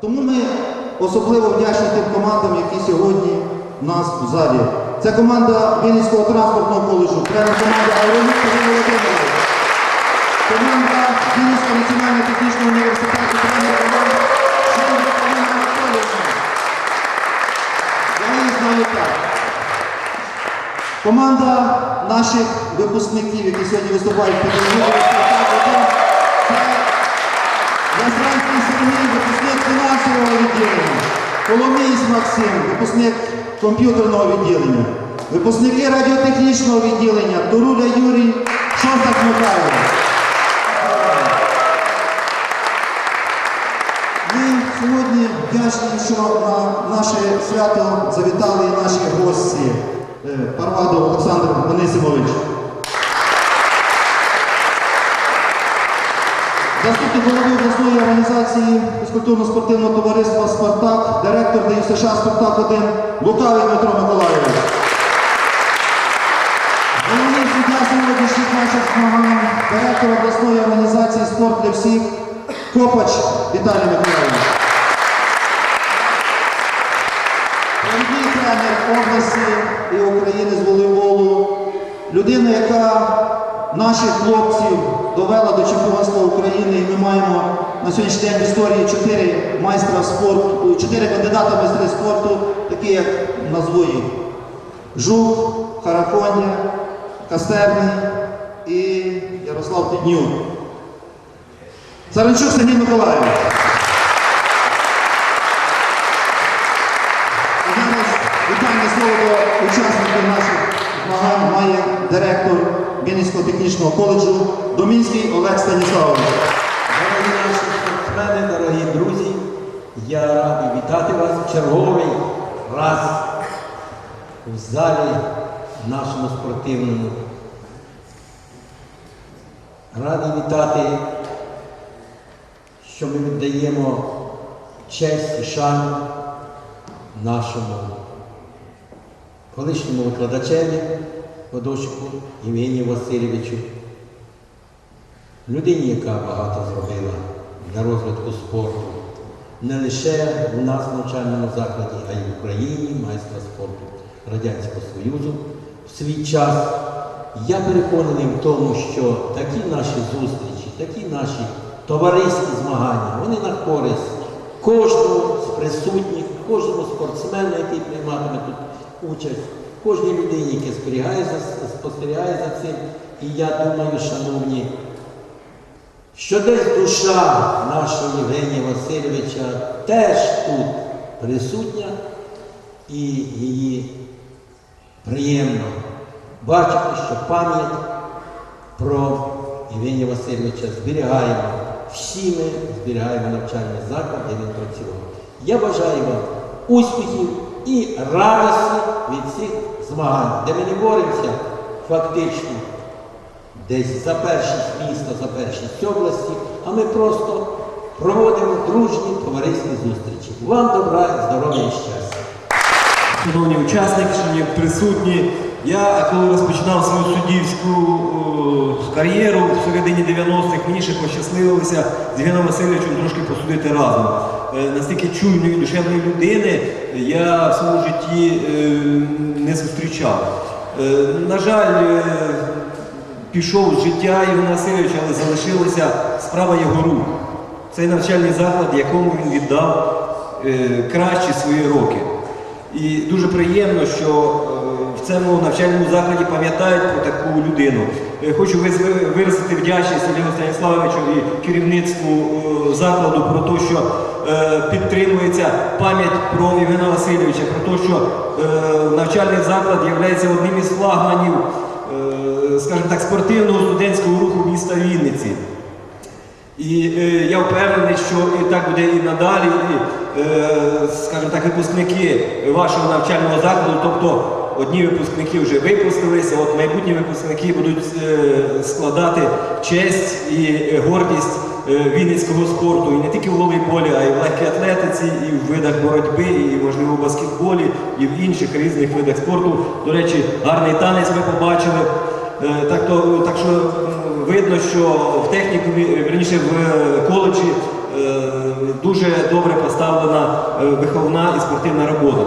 Тому ми особливо вдячні тим командам, які сьогодні у нас в залі. Це команда Вінницького транспортного коледжу, тренер команда Сергій Володимирович. Команда Вінницького національного технічного університету, тренер команда Олена Анатоліївна. Я її знаю так. Команда наших випускників, які сьогодні виступають під це Ясранський Сергій, випускник фінансового відділення, Коломієць Максим, випускник комп'ютерного відділення, випускники радіотехнічного відділення, Туруля Юрій, Шостак Михайло. Ми сьогодні вдячні, що на наше свято завітали наші гості. Е, Парвадов Олександр Онисимович. Заступник голови обласної організації фізкультурно-спортивного товариства «Спартак», директор ДЮСШ «Спартак-1» Лукавий Дмитро Миколаївич. Головний суддя сьогоднішніх наших змагань, директор обласної організації «Спорт для всіх» Копач Віталій Миколаївич. Провідний тренер області і України з волейболу, людина, яка наших хлопців довела до чемпіонства України, і ми маємо на сьогоднішній день в історії чотири майстра спорту, чотири кандидата в майстри спорту, такі як назву їх. Жук, Хараконя, Кастерний і Ярослав Піднюк. Саранчук Сергій Миколаївич. Зараз вітальне слово до учасників наших змагань має директор Вінницького технічного коледжу Домінський Олег Станіславович. Дорогі наші спортсмени, дорогі друзі, я радий вітати вас в черговий раз в залі нашому спортивному. Радий вітати, що ми віддаємо честь і шану нашому колишньому викладачеві Подошку Євгенію Васильовичу. Людині, яка багато зробила для розвитку спорту, не лише у нас в навчальному закладі, а й в Україні, майстра спорту Радянського Союзу. В свій час. Я переконаний в тому, що такі наші зустрічі, такі наші товариські змагання, вони на користь кожному з присутніх, кожному спортсмену, який прийматиме тут участь, кожній людині, яка спостерігає за, спостерігає за цим. І я думаю, шановні, що десь душа нашого Євгенія Васильовича теж тут присутня, і її приємно бачити, що пам'ять про Євгенія Васильовича зберігаємо. Всі ми зберігаємо навчальний заклад, де він працював. Я бажаю вам успіхів і радості від цих змагань, де ми не боремося фактично десь за першість міста, за першість області, а ми просто проводимо дружні товариські зустрічі. Вам добра, здоров'я і щастя! Шановні учасники, шановні присутні, я коли розпочинав свою суддівську е, кар'єру в середині 90-х, мені ще пощасливилося з Євгеном Васильовичем трошки посудити разом. Е, Настільки чуйної душевної людини я в своєму житті е, не зустрічав. На жаль, пішов з життя Євгена Васильовича, але залишилася справа його рук. Цей навчальний заклад, якому він віддав кращі свої роки. І дуже приємно, що е, в цьому навчальному закладі пам'ятають про таку людину. Е, Хочу виразити вдячність Олегу Станіславовичу і керівництву е, закладу про те, що підтримується пам'ять про Євгена Васильовича, про те, що навчальний заклад є одним із флагманів, скажімо так, спортивного студентського руху міста Вінниці. І я впевнений, що і так буде і надалі, скажімо так, випускники вашого навчального закладу, тобто одні випускники вже випустилися, от майбутні випускники будуть е, складати честь і е, гордість е, вінницького спорту, і не тільки в волейболі, а й в легкій атлетиці, і в видах боротьби, і можливо в баскетболі, і в інших різних видах спорту. До речі, гарний танець ми побачили. Е, Так, то, так що видно, що в технікумі, верніше в е, коледжі е, дуже добре поставлена е, виховна і спортивна робота.